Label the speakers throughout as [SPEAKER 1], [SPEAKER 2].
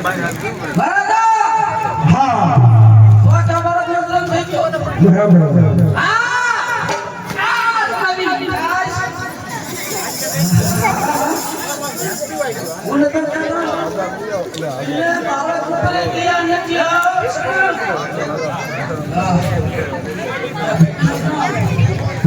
[SPEAKER 1] પ્રકાશી હા. બરાબર.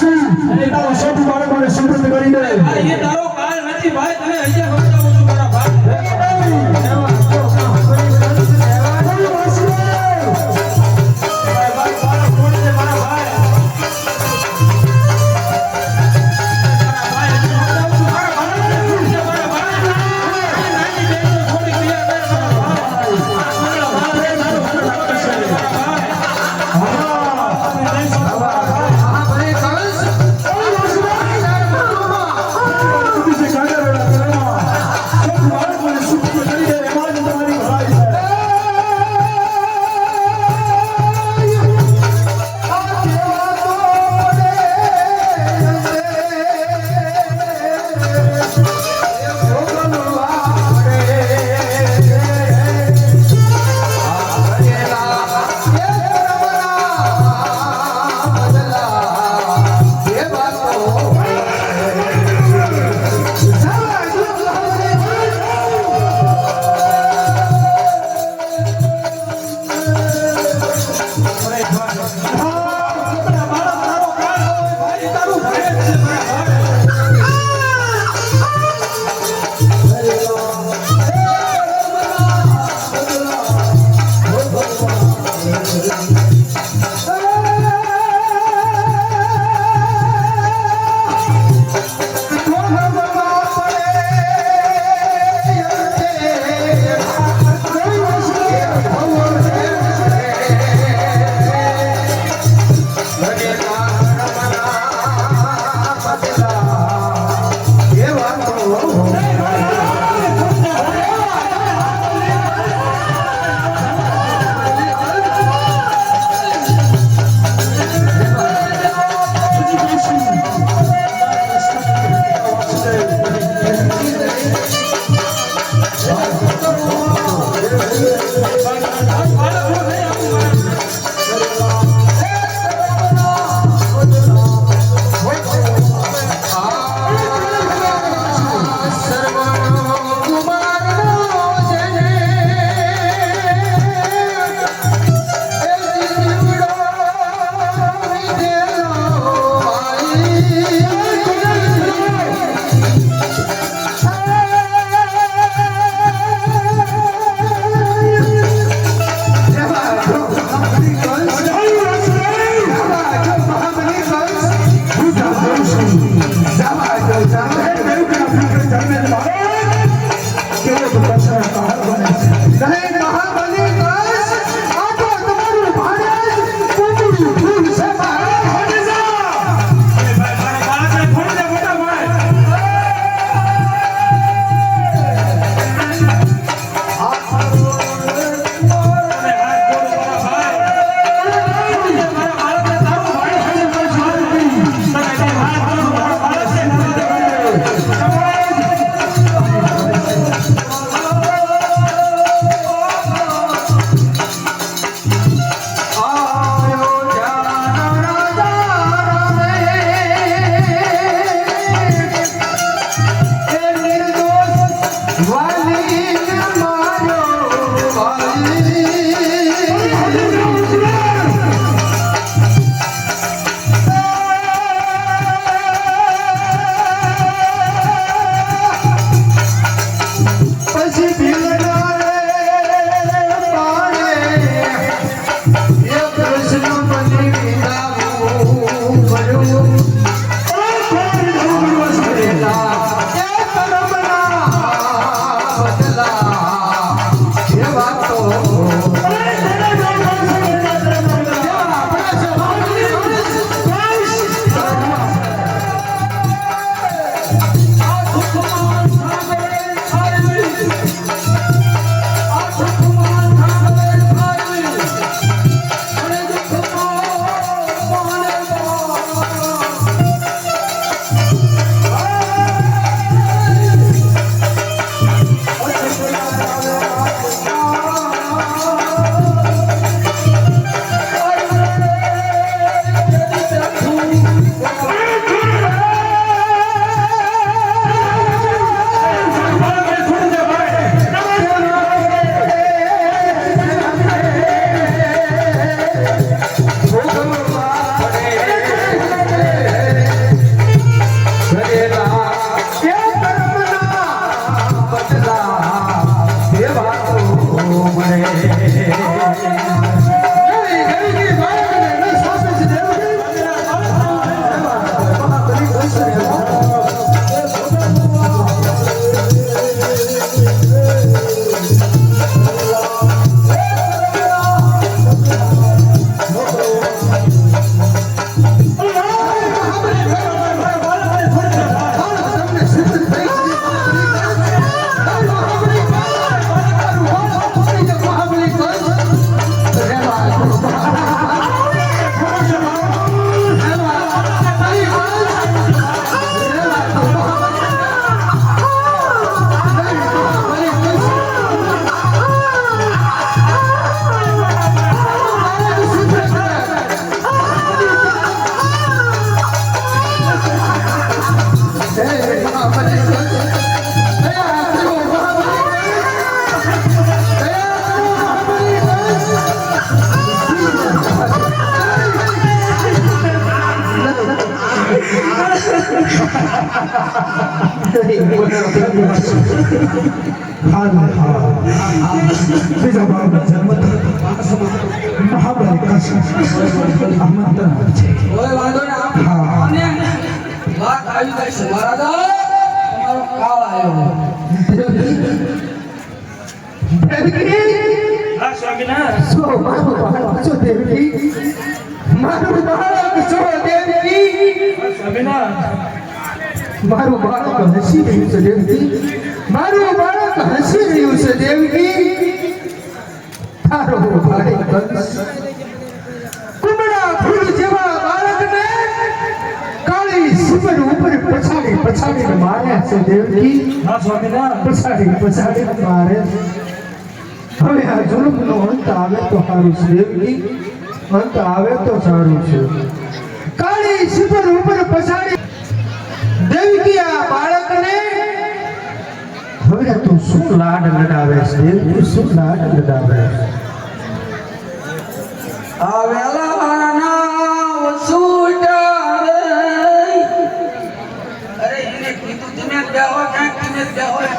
[SPEAKER 2] માટે
[SPEAKER 1] હસી કહીશું અને તારો સૌથી બાળકોને
[SPEAKER 3] થયું
[SPEAKER 1] કે આપણા
[SPEAKER 3] દેવકી
[SPEAKER 1] હા સ્વામિનારાયણ
[SPEAKER 3] સો મારું બાળક છો દેવકી મારું બાળક હસી રહ્યું છે દેવકી મારું બાળક હસી રહ્યું છે દેવકી ફૂલ જેવા બાળકને કાળી સિમર ઉપર પછાડી પછાડીને મારે છે દેવકી પછાડી પછાડી મારે છે. હવે આ જુલ્મનો અંત આવે તો સારું છે. દેવકી અંત આવે તો સારું છે. કાળી શિખર ઉપર પછાડી દેવકી આ બાળકને? હવે તું શું લાડ લડાવે છે? દેવકી શું લાડ લડાવે?
[SPEAKER 1] આવેલા બેહો.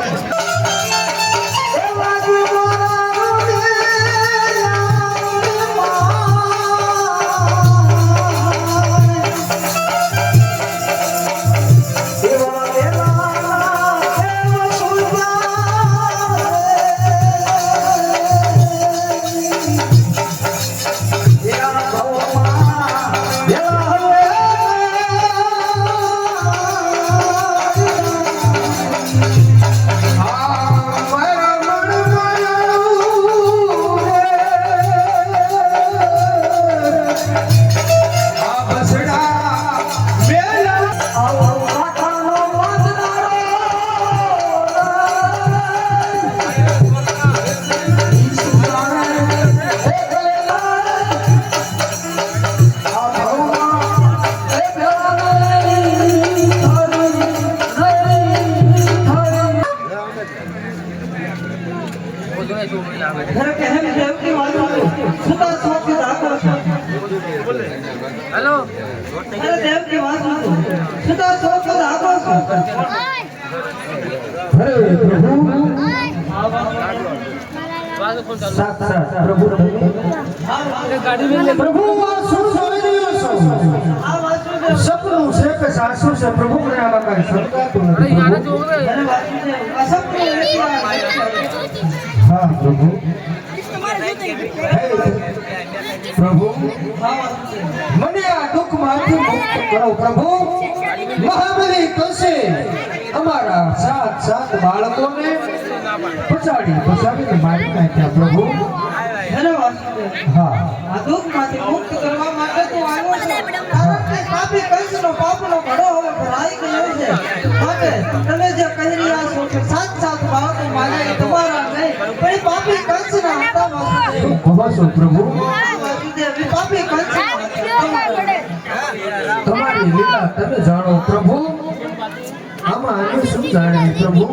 [SPEAKER 3] પ્રભુ મને આ દુઃખમાંથી મુક્ત કરો પ્રભુ. મહાબલી કશે અમારા સાત સાત બાળકોને. પછાડી પછાડીને મારી નાખ્યા પ્રભુ. હા.
[SPEAKER 4] મુક્ત કરવા માટે તું આવ્યો છે. કારણ કે પાપી કંસનો પાપનો ઘડો હવે ભરાઈ ગયો છે. માટે તમે જે કહી રહ્યા છો કે સાત સાત બાળકો તમારા નહીં પણ પાપી કંસના હતા
[SPEAKER 3] શું કહો છો પ્રભુ?
[SPEAKER 4] પાપી હતા.
[SPEAKER 3] તમારી લીલા તમે જાણો પ્રભુ આમાં અમે શું જાણીએ પ્રભુ.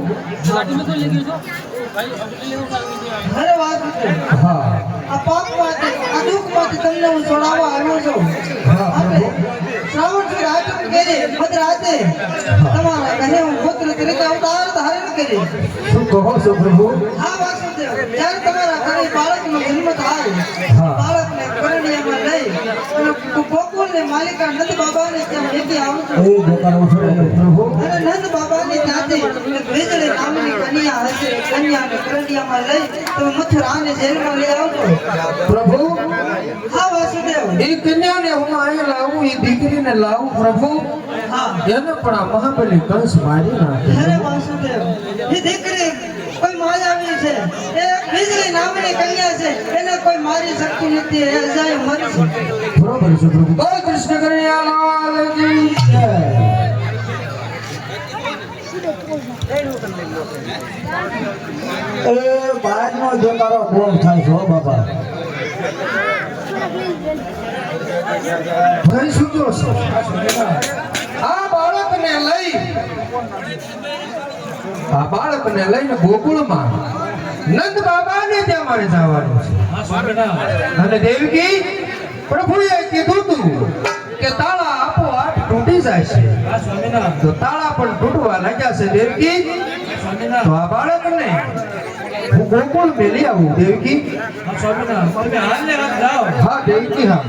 [SPEAKER 5] ગાડી મેં કોઈ લઈ ગયો છો ભાઈ અપને લેવું ચાલુ નથી
[SPEAKER 4] અરે વાસુદેવ,
[SPEAKER 3] હા.
[SPEAKER 4] આ દુઃખમાંથી તમને હું છોડાવવા આવ્યો છું.
[SPEAKER 3] હા, પ્રભુ.
[SPEAKER 4] શ્રાવણ સુદ આઠમ કરી મધરાતે તમારા ઘરે હું પુત્ર તરીકે અવતાર ધારણ કરી
[SPEAKER 3] શું કહો છો પ્રભુ
[SPEAKER 4] આ વાસુદેવ જ્યારે તમારા ઘરે બાળકનો જન્મ થાય
[SPEAKER 3] હા.
[SPEAKER 4] બાળકને કરણીયામાં લઈ અને ગોકુળને માલિકા નંદ બાબાને ત્યાં લેતી આવું છું
[SPEAKER 3] એ જતા રહો પ્રભુ
[SPEAKER 4] અને નંદ બાબાની ત્યાંથી એક વીજળી નામની કન્યા હશે એ કન્યાને કરણીયામાં લઈ તમે મથુરાને જેલમાં લઈ આવજો
[SPEAKER 3] પ્રભુ
[SPEAKER 4] હા વાસુદેવ
[SPEAKER 3] એ કન્યાને હું અહીં લાવું એ દીકરીને લાવું પ્રભુ
[SPEAKER 4] હા
[SPEAKER 3] એને પણ આ મહાબલી કંસ મારી નાખે.
[SPEAKER 4] અરે વાસુદેવ એ દીકરી કોઈ માયાવી છે એ વીજળી નામની કન્યા છે એને કોઈ મારી શકતી નથી એ અજાય મરશે
[SPEAKER 3] બરોબર છે પ્રભુ બોલ કૃષ્ણ કનૈયાલાલ કી જય. એ બાજનો તારો બહુ થાય છો હો ભાઈ શું કહો આ બાળકને લઈ આ બાળકને લઈને ગોકુળમાં નંદ બાબાને ત્યાં મારે જવાનું છે. અને દેવકી પ્રભુએ કીધું તું કે તાળા આપોઆપ તૂટી જાય છે. તો તાળા પણ તૂટવા લાગ્યા છે દેવકી. તો આ બાળકને હું ગોકુળ મેલી આવું દેવકી.
[SPEAKER 1] હા
[SPEAKER 3] દેવકી હા.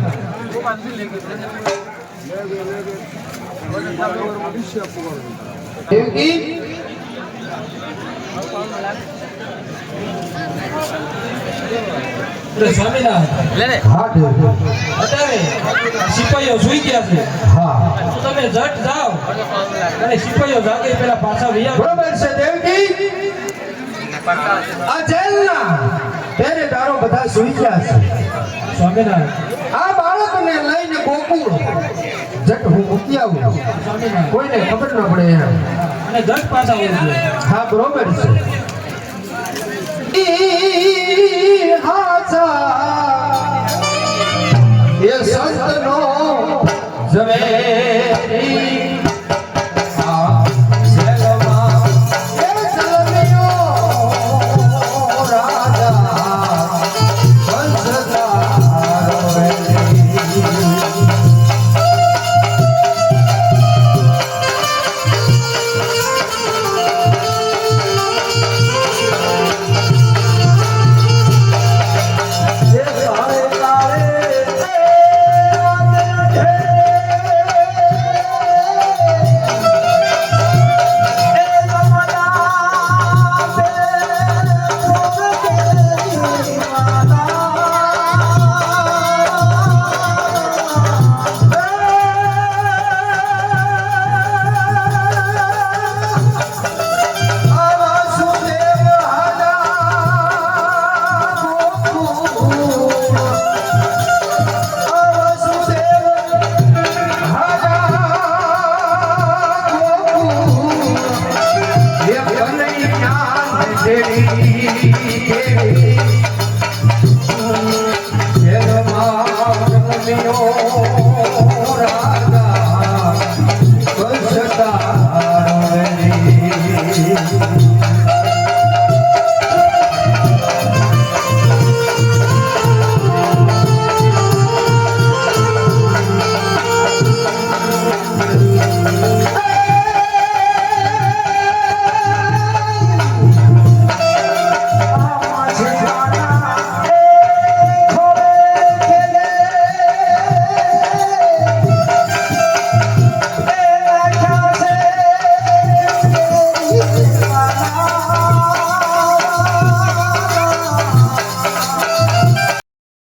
[SPEAKER 1] સિપાહીઓ સુઈ ગયા છે. તો તમે જટ જાઓ. અને સિપાહીઓ જાગે પેલા પાછા વૈયા
[SPEAKER 3] બરોબર છે દેવકી? આ જેલના. પહેરેદારો બધા સુઈ ગયા છે.
[SPEAKER 1] સ્વામિનારાયણ.
[SPEAKER 3] બાળકને લઈને ગોકુળ? જટ હું મૂકી આવું. કોઈને ખબર ન પડે એમ.
[SPEAKER 1] અને જટ પાછા
[SPEAKER 3] હા બરોબર છે. હાચા. એ સંતનો જવે